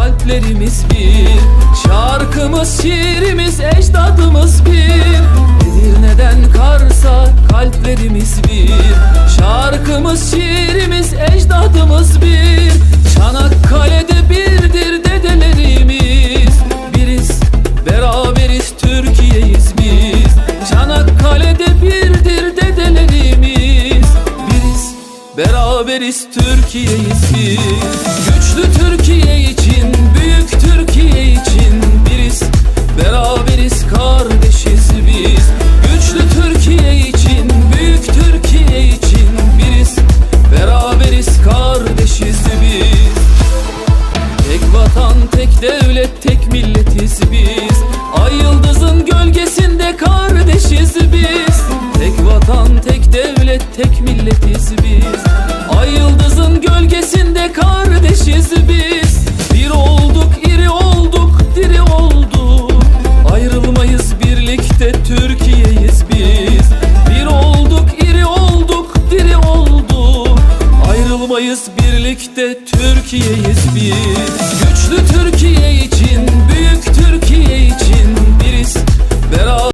kalplerimiz bir Şarkımız, şiirimiz, ecdadımız bir. Edirne'den Kars'a kalplerimiz bir. Şarkımız, şiirimiz, ecdadımız bir. Çanakkale'de birdir dedelerimiz. Biriz, beraberiz, Türkiye'yiz biz. Çanakkale'de birdir dedelerimiz. Biriz, beraberiz, Türkiye'yiz biz. Güçlü Türkiye kardeşiz biz. Tek vatan, tek devlet, tek milletiz biz. Ay yıldızın gölgesinde kardeşiz biz. Tek vatan, tek devlet, tek milletiz biz. Ay yıldızın gölgesinde kardeşiz biz. Bir olduk, iri olduk, diri olduk. Ayrılmayız birlikte Türkiye'yiz birlikte Türkiye'yiz biz. Güçlü Türkiye